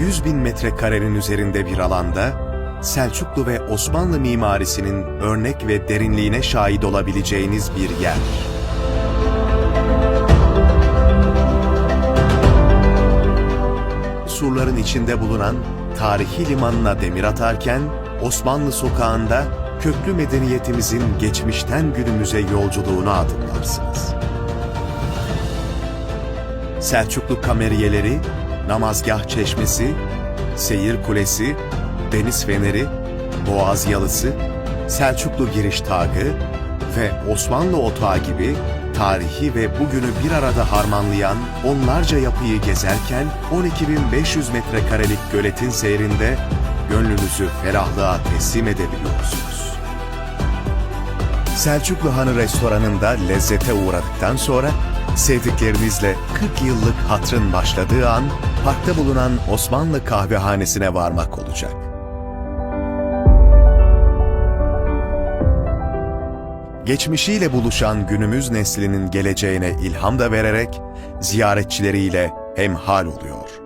100 bin metrekarenin üzerinde bir alanda, Selçuklu ve Osmanlı mimarisinin örnek ve derinliğine şahit olabileceğiniz bir yer. Surların içinde bulunan tarihi limanına demir atarken, Osmanlı sokağında köklü medeniyetimizin geçmişten günümüze yolculuğunu adımlarsınız. Selçuklu kameriyeleri, namazgah çeşmesi, seyir kulesi, deniz feneri, boğaz yalısı, Selçuklu giriş tagı ve Osmanlı otağı gibi tarihi ve bugünü bir arada harmanlayan onlarca yapıyı gezerken 12.500 metrekarelik göletin seyrinde gönlünüzü ferahlığa teslim edebiliyorsunuz. Selçuklu Hanı restoranında lezzete uğradıktan sonra sevdiklerinizle 40 yıllık hatrın başladığı an parkta bulunan Osmanlı kahvehanesine varmak olacak. Geçmişiyle buluşan günümüz neslinin geleceğine ilham da vererek ziyaretçileriyle hemhal oluyor.